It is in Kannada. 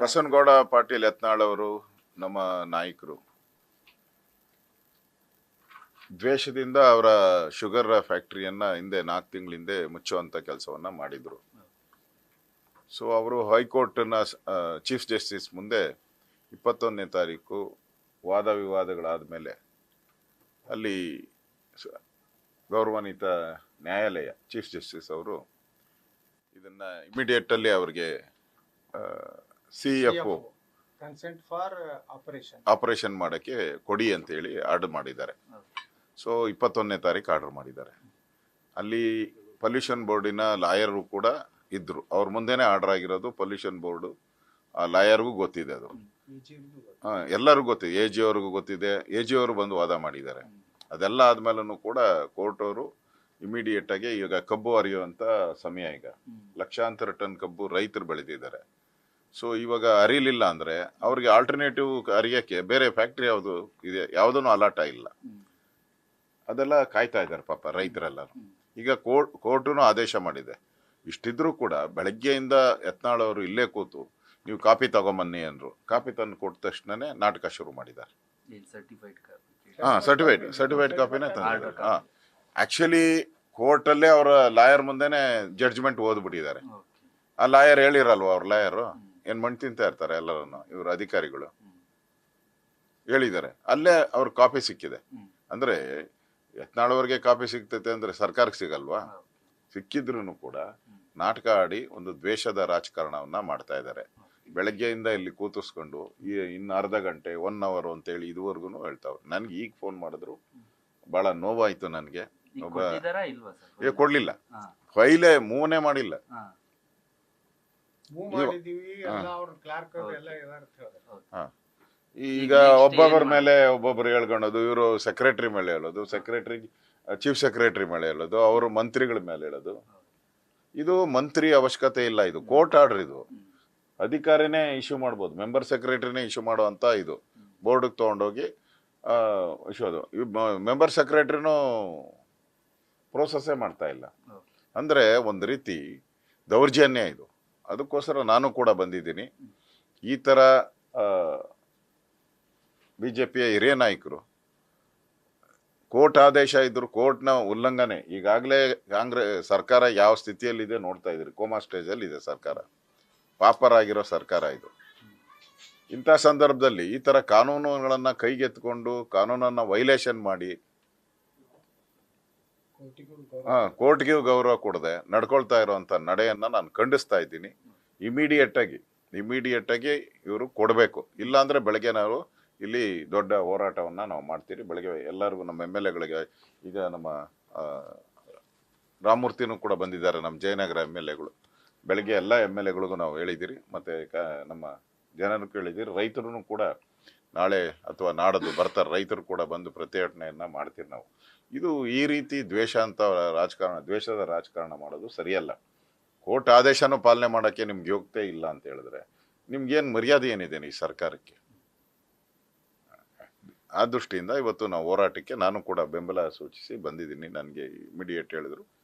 ಬಸವನಗೌಡ ಪಾಟೀಲ್ ಯತ್ನಾಳ್ ಅವರು ನಮ್ಮ ನಾಯಕರು. ದ್ವೇಷದಿಂದ ಅವರ ಶುಗರ್ ಫ್ಯಾಕ್ಟರಿಯನ್ನ ಹಿಂದೆ ನಾಲ್ಕು ತಿಂಗಳ ಹಿಂದೆ ಮುಚ್ಚುವಂತ ಕೆಲಸವನ್ನ ಮಾಡಿದ್ರು. ಸೊ ಅವರು ಹೈಕೋರ್ಟ್ನ ಚೀಫ್ ಜಸ್ಟಿಸ್ ಮುಂದೆ ಇಪ್ಪತ್ತೊಂದನೇ ತಾರೀಕು ವಾದ ವಿವಾದಗಳಾದ ಮೇಲೆ ಅಲ್ಲಿ ಗೌರವಾನ್ವಿತ ನ್ಯಾಯಾಲಯ ಚೀಫ್ ಜಸ್ಟಿಸ್ ಅವರು ಇದನ್ನ ಇಮಿಡಿಯೇಟ್ ಅಲ್ಲಿ ಅವ್ರಿಗೆ C F consent for operation operation ಮಾಡಕ್ಕೆ ಕೊಡಿ ಅಂತ ಹೇಳಿ ಆರ್ಡರ್ ಮಾಡಿದ್ದಾರೆ. ಸೊ ಇಪ್ಪತ್ತೊಂದನೇ ತಾರೀಕು ಆರ್ಡರ್ ಮಾಡಿದ್ದಾರೆ. ಅಲ್ಲಿ ಪೊಲ್ಯೂಷನ್ ಬೋರ್ಡಿನ ಲಾಯರು ಕೂಡ ಇದ್ರು. ಅವ್ರ ಮುಂದೆನೇ ಆರ್ಡರ್ ಆಗಿರೋದು ಪೊಲ್ಯೂಷನ್ ಬೋರ್ಡು ಆ ಲಾಯರ್ಗೂ ಗೊತ್ತಿದೆ ಅದು. ಹಾಂ ಎಲ್ಲರಿಗೂ ಗೊತ್ತಿದೆ. ಎ ಜಿ ಅವ್ರಿಗೂ ಗೊತ್ತಿದೆ. ಎ ಜಿ ಅವರು ಬಂದು ವಾದ ಮಾಡಿದ್ದಾರೆ. ಅದೆಲ್ಲ ಆದಮೇಲೂ ಕೂಡ ಕೋರ್ಟ್ ಅವರು ಇಮಿಡಿಯೇಟ್ ಆಗಿ ಈಗ ಕಬ್ಬು ಹರಿಯುವಂಥ ಸಮಯ ಈಗ. ಲಕ್ಷಾಂತರ ಟನ್ ಕಬ್ಬು ರೈತರು ಬೆಳೆದಿದ್ದಾರೆ. ಸೊ ಇವಾಗ ಅರಿಲಿಲ್ಲ ಅಂದ್ರೆ ಅವ್ರಿಗೆ ಆಲ್ಟರ್ನೇಟಿವ್ ಅರಿಯಕ್ಕೆ ಬೇರೆ ಫ್ಯಾಕ್ಟ್ರಿ ಯಾವುದು ಇದೆ ಯಾವುದನ್ನು ಅಲಾಟ ಇಲ್ಲ ಅದೆಲ್ಲ ಕಾಯ್ತಾ ಇದ್ದಾರೆ ಪಾಪ ರೈತರೆಲ್ಲರೂ. ಈಗ ಕೋರ್ಟ್ ಕೋರ್ಟುನು ಆದೇಶ ಮಾಡಿದೆ. ಇಷ್ಟಿದ್ರೂ ಕೂಡ ಬೆಳಗ್ಗೆಯಿಂದ ಯತ್ನಾಳ್ ಅವರು ಇಲ್ಲೇ ಕೂತು ನೀವು ಕಾಪಿ ತಗೊಂಬನ್ನಿ ಅಂದ್ರು. ಕಾಪಿ ತಂದು ಕೊಟ್ಟ ತಕ್ಷಣನೇ ನಾಟಕ ಶುರು ಮಾಡಿದ್ದಾರೆ. ಸರ್ಟಿಫೈಡ್ ಹಾ ಸರ್ಟಿಫೈಡ್ ಸರ್ಟಿಫೈಡ್ ಕಾಪಿನೇ ತಂದಿದ್ದಾರೆ. ಹಾ. ಆಕ್ಚುಲಿ ಕೋರ್ಟಲ್ಲೇ ಅವರ ಲಾಯರ್ ಮುಂದೆನೆ ಜಡ್ಜ್ಮೆಂಟ್ ಓದ್ಬಿಟ್ಟಿದ್ದಾರೆ. ಆ ಲಾಯರ್ ಹೇಳಿರಲ್ವ ಅವ್ರ ಲಾಯರ್? ಏನ್ ಮಣ್ ತಿಂತಾ ಇರ್ತಾರೆ ಎಲ್ಲರನ್ನು ಇವ್ರ ಅಧಿಕಾರಿಗಳು. ಹೇಳಿದ್ದಾರೆ. ಅಲ್ಲೇ ಅವ್ರ ಕಾಪಿ ಸಿಕ್ಕಿದೆ. ಅಂದ್ರೆ ಯತ್ನಾಳವ್ರಿಗೆ ಕಾಪಿ ಸಿಗ್ತೈತೆ ಅಂದ್ರೆ ಸರ್ಕಾರಕ್ಕೆ ಸಿಗಲ್ವಾ? ಸಿಕ್ಕಿದ್ರು ಕೂಡ ನಾಟಕ ಆಡಿ ಒಂದು ದ್ವೇಷದ ರಾಜಕಾರಣವನ್ನ ಮಾಡ್ತಾ ಇದ್ದಾರೆ. ಬೆಳಗ್ಗೆಯಿಂದ ಇಲ್ಲಿ ಕೂತಿಸ್ಕೊಂಡು ಈ ಇನ್ನು ಅರ್ಧ ಗಂಟೆ ಒನ್ ಅವರ್ ಅಂತೇಳಿ ಇದುವರೆಗೂ ಹೇಳ್ತಾವ್ರು. ನನ್ಗೆ ಈಗ ಫೋನ್ ಮಾಡಿದ್ರು. ಬಹಳ ನೋವಾಯ್ತು ನನಗೆ. ಒಬ್ಬ ಕೊಡ್ಲಿಲ್ಲ. ಫೈಲೇ ಮೂವನೇ ಮಾಡಿಲ್ಲ. ಈಗ ಈಗ ಒಬ್ಬೊಬ್ಬರ ಮೇಲೆ ಒಬ್ಬೊಬ್ರು ಹೇಳ್ಕೊಳೋದು ಇವರು ಸೆಕ್ರೆಟರಿ ಮೇಲೆ ಹೇಳೋದು ಸೆಕ್ರೆಟರಿ ಚೀಫ್ ಸೆಕ್ರೆಟರಿ ಮೇಲೆ ಹೇಳೋದು ಅವರು ಮಂತ್ರಿಗಳ ಮೇಲೆ ಹೇಳೋದು. ಇದು ಮಂತ್ರಿ ಅವಶ್ಯಕತೆ ಇಲ್ಲ ಇದು ಕೋರ್ಟ್ ಆರ್ಡರ್ ಇದು. ಅಧಿಕಾರಿನೇ ಇಶ್ಯೂ ಮಾಡ್ಬೋದು ಮೆಂಬರ್ ಸೆಕ್ರೆಟರಿನೇ ಇಶ್ಯೂ ಮಾಡುವಂತ ಇದು. ಬೋರ್ಡಿಗೆ ತೊಗೊಂಡೋಗಿ ಇಶ್ಯೂ ಅದು. ಮೆಂಬರ್ ಸೆಕ್ರೆಟ್ರಿನೂ ಪ್ರೋಸೆಸ್ಸೇ ಮಾಡ್ತಾ ಇಲ್ಲ. ಅಂದರೆ ಒಂದು ರೀತಿ ದೌರ್ಜನ್ಯ ಇದು. ಅದಕ್ಕೋಸ್ಕರ ನಾನು ಕೂಡ ಬಂದಿದ್ದೀನಿ. ಈ ಥರ ಬಿ ಜೆ ಪಿಯ ಹಿರಿಯ ನಾಯಕರು, ಕೋರ್ಟ್ ಆದೇಶ ಇದ್ದರು ಕೋರ್ಟ್ನ ಉಲ್ಲಂಘನೆ, ಈಗಾಗಲೇ ಕಾಂಗ್ರೆಸ್ ಸರ್ಕಾರ ಯಾವ ಸ್ಥಿತಿಯಲ್ಲಿದೆ ನೋಡ್ತಾ ಇದ್ದೀರಿ. ಕೋಮಾ ಸ್ಟೇಜಲ್ಲಿ ಇದೆ ಸರ್ಕಾರ. ಪಾಪರಾಗಿರೋ ಸರ್ಕಾರ ಇದು. ಇಂಥ ಸಂದರ್ಭದಲ್ಲಿ ಈ ಥರ ಕಾನೂನುಗಳನ್ನು ಕೈಗೆತ್ಕೊಂಡು ಕಾನೂನನ್ನು ವೈಲೇಷನ್ ಮಾಡಿ ಕೋರ್ಟಿಗೂ ಗೌರವ. ಹಾ ಕೋರ್ಟ್ಗೂ ಗೌರವ ಕೊಡದೆ ನಡ್ಕೊಳ್ತಾ ಇರುವಂತ ನಡೆಯನ್ನ ನಾನು ಖಂಡಿಸ್ತಾ ಇದ್ದೀನಿ. ಇಮಿಡಿಯೇಟ್ ಆಗಿ ಇಮಿಡಿಯೇಟ್ ಆಗಿ ಇವರು ಕೊಡಬೇಕು. ಇಲ್ಲಾಂದ್ರೆ ಬೆಳಗ್ಗೆ ನಾವು ಇಲ್ಲಿ ದೊಡ್ಡ ಹೋರಾಟವನ್ನ ನಾವು ಮಾಡ್ತೀರಿ. ಬೆಳಗ್ಗೆ ಎಲ್ಲರಿಗೂ ನಮ್ಮ ಎಂ ಎಲ್ ಎಗಳಿಗೆ ಈಗ ನಮ್ಮ ರಾಮಮೂರ್ತಿನೂ ಕೂಡ ಬಂದಿದ್ದಾರೆ ನಮ್ಮ ಜಯನಗರ ಎಂ ಎಲ್ ಎಗಳು. ಬೆಳಗ್ಗೆ ಎಲ್ಲ ಎಂ ಎಲ್ ಎಗಳಿಗೂ ನಾವು ಹೇಳಿದ್ದೀರಿ. ಮತ್ತೆ ಕ- ನಮ್ಮ ಜನರು ಕೇಳಿದ್ದೀರಿ. ರೈತರು ಕೂಡ ನಾಳೆ ಅಥವಾ ನಾಡದು ಬರ್ತಾರೆ, ರೈತರು ಕೂಡ ಬಂದು ಪ್ರತಿಭಟನೆಯನ್ನ ಮಾಡ್ತೀವಿ ನಾವು. ಇದು ಈ ರೀತಿ ದ್ವೇಷ ಅಂತ ರಾಜಕಾರಣ, ದ್ವೇಷದ ರಾಜಕಾರಣ ಮಾಡೋದು ಸರಿಯಲ್ಲ. ಕೋರ್ಟ್ ಆದೇಶನೂ ಪಾಲನೆ ಮಾಡೋಕ್ಕೆ ನಿಮ್ಗೆ ಯೋಗ್ಯತೆ ಇಲ್ಲ ಅಂತ ಹೇಳಿದ್ರೆ ನಿಮ್ಗೇನು ಮರ್ಯಾದೆ ಏನಿದೆ ಈ ಸರ್ಕಾರಕ್ಕೆ? ಆ ದೃಷ್ಟಿಯಿಂದ ಇವತ್ತು ನಾವು ಹೋರಾಟಕ್ಕೆ ನಾನು ಕೂಡ ಬೆಂಬಲ ಸೂಚಿಸಿ ಬಂದಿದ್ದೀನಿ. ನನಗೆ ಇಮಿಡಿಯೇಟ್ ಹೇಳಿದ್ರು.